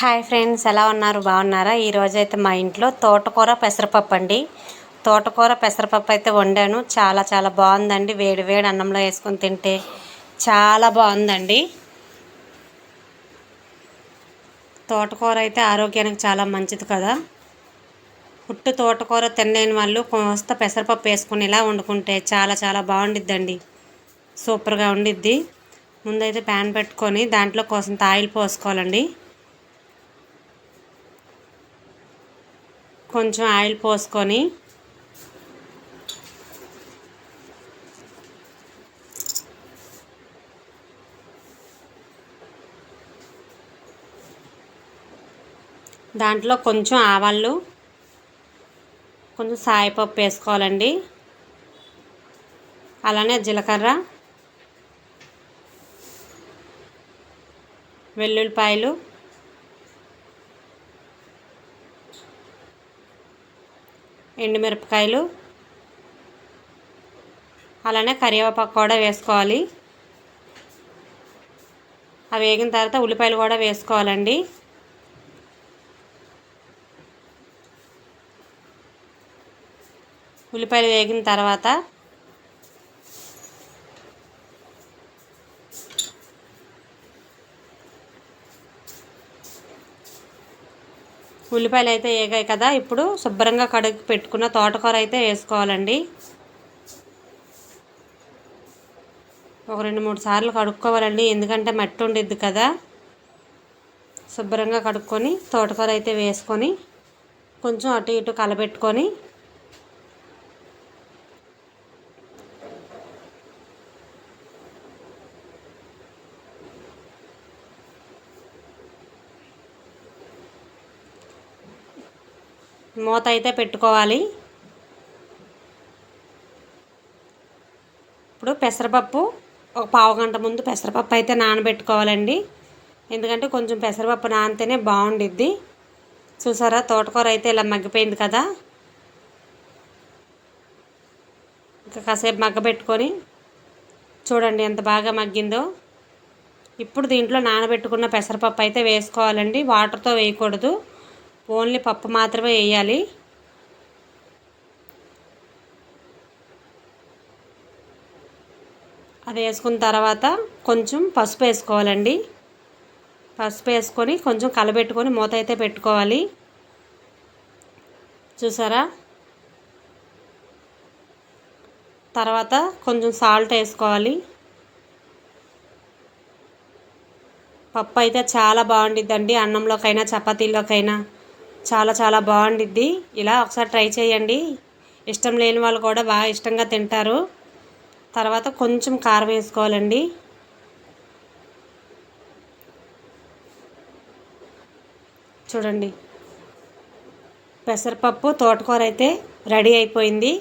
Hi friends ఎలా ఉన్నారు? బాగున్నారా? ఈరోజు అయితే మా ఇంట్లో తోటకూర పెసరపప్పు అండి. తోటకూర పెసరపప్పు అయితే వండాను. చాలా చాలా బాగుందండి. వేడి వేడి అన్నంలో వేసుకొని తింటే చాలా బాగుందండి. తోటకూర అయితే ఆరోగ్యానికి చాలా మంచిది కదా. పుట్టు తోటకూర తినలేని వాళ్ళు కోస్త పెసరపప్పు వేసుకొని ఇలా వండుకుంటే చాలా చాలా బాగుండిద్దండి. సూపర్గా ఉండిద్ది. ముందైతే ప్యాన్ పెట్టుకొని దాంట్లో కొంత ఆయిల్ పోసుకోవాలండి. కొంచెం ఆయిల్ పోసుకొని దాంట్లో కొంచెం ఆవాళ్ళు కొంచెం సాయపప్పు వేసుకోవాలండి. అలానే జీలకర్ర వెల్లుల్లిపాయలు ఎండుమిరపకాయలు. అలానే కరివేపాకు కూడా వేసుకోవాలి. అవి వేగిన తర్వాత ఉల్లిపాయలు కూడా వేసుకోవాలండి. ఉల్లిపాయలు వేగిన తర్వాత ఉల్లిపాయలు అయితే వేగాయి కదా ఇప్పుడు శుభ్రంగా కడుగు పెట్టుకున్న తోటకూర అయితే వేసుకోవాలండి. ఒక రెండు మూడు సార్లు కడుక్కోవాలండి ఎందుకంటే మట్టి ఉండిద్ది కదా. శుభ్రంగా కడుక్కొని తోటకూర అయితే వేసుకొని కొంచెం అటు ఇటు కలబెట్టుకొని మూత అయితే పెట్టుకోవాలి. ఇప్పుడు పెసరపప్పు ఒక పావు గంట ముందు పెసరపప్పు అయితే నానబెట్టుకోవాలండి. ఎందుకంటే కొంచెం పెసరపప్పు నానితేనే బాగుండిద్ది. చూసారా తోటకూర అయితే ఇలా మగ్గిపోయింది కదా. ఇంకా కాసేపు మగ్గబెట్టుకొని చూడండి ఎంత బాగా మగ్గిందో. ఇప్పుడు దీంట్లో నానబెట్టుకున్న పెసరపప్పు అయితే వేసుకోవాలండి. వాటర్తో వేయకూడదు. ఓన్లీ పప్పు మాత్రమే వేయాలి. అది వేసుకున్న తర్వాత కొంచెం పసుపు వేసుకోవాలండి. పసుపు వేసుకొని కొంచెం కలబెట్టుకొని మూత అయితే పెట్టుకోవాలి. చూసారా? తర్వాత కొంచెం సాల్ట్ వేసుకోవాలి. పప్పు అయితే చాలా బాగుండిద్దండి అన్నంలోకైనా చపాతీలోకైనా చాలా చాలా బాగుండిద్ది. ఇలా ఒకసారి ట్రై చేయండి. ఇష్టం లేని వాళ్ళు కూడా బాగా ఇష్టంగా తింటారు. తర్వాత కొంచెం కారం వేసుకోవాలండి. చూడండి. పెసరపప్పు తోటకూర అయితే రెడీ అయిపోయింది.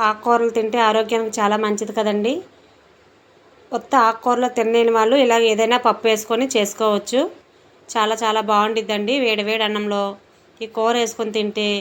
ఆకుకూరలు తింటే ఆరోగ్యానికి చాలా మంచిది కదండి. కొత్త ఆకుకూరలు తినలేని వాళ్ళు ఇలా ఏదైనా పప్పు వేసుకొని చేసుకోవచ్చు. చాలా చాలా బాగుండిద్దండి. వేడి వేడి అన్నంలో ఈ కూర వేసుకొని తింటే